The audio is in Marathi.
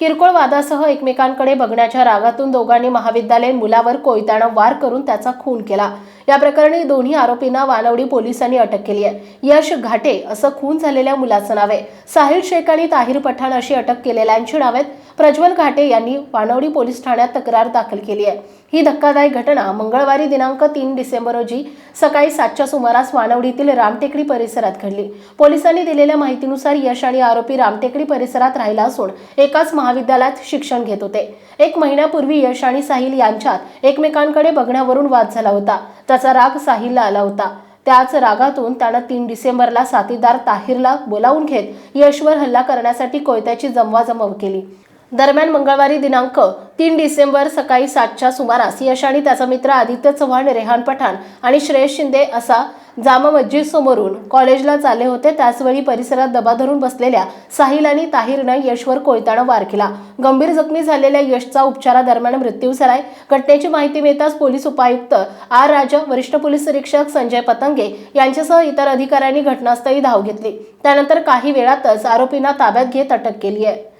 किरकोळ वादासह एकमेकांकडे बघण्याच्या रागातून दोघांनी महाविद्यालयीन मुलावर कोयत्यानं वार करून त्याचा खून केला. या प्रकरणी दोन्ही आरोपींना वानवडी पोलिसांनी अटक केली आहे. यश घाटे असं खून झालेल्या मुलाचं नाव आहे. साहिल शेख आणि ताहिर पठाण अशी अटक केलेल्यांची नाव आहेत. प्रज्वल घाटे यांनी वानवडी पोलीस ठाण्यात तक्रार दाखल केली आहे. ही धक्कादायक घटना मंगळवारी दिनांक तीन डिसेंबर रोजी सकाळी सातच्या सुमारास वानवडीतील रामटेकडी परिसरात घडली. पोलिसांनी दिलेल्या माहितीनुसार यश आणि आरोपी रामटेकडी परिसरात राहिला असून एकाच महाविद्यालयात शिक्षण घेत होते. एक महिन्यापूर्वी यश आणि साहिल यांच्यात एकमेकांकडे बघण्यावरून वाद झाला होता. त्याचा राग साहिलला आला होता. त्याच रागातून त्यानं तीन डिसेंबरला साथीदार ताहिरला बोलावून घेत यशवर हल्ला करण्यासाठी कोयत्याची जमवाजमव केली. दरम्यान मंगळवारी दिनांक तीन डिसेंबर सकाळी सातच्या सुमारास यश आणि त्याचा मित्र आदित्य चव्हाण रेहान पठाण आणि श्रेयस शिंदे असा जामा मस्जिद समोरून कॉलेजला चालले होते. त्याचवेळी परिसरात दबा धरून बसलेल्या साहिल आणि ताहिरनं यशवर कोयत्यानं वार केला. गंभीर जखमी झालेल्या यशचा उपचारादरम्यान मृत्यू झालाय. घटनेची माहिती मिळताच पोलीस उपायुक्त आर राजा वरिष्ठ पोलीस निरीक्षक संजय पतंगे यांच्यासह इतर अधिकाऱ्यांनी घटनास्थळी धाव घेतली. त्यानंतर काही वेळातच आरोपींना ताब्यात घेत अटक केली आहे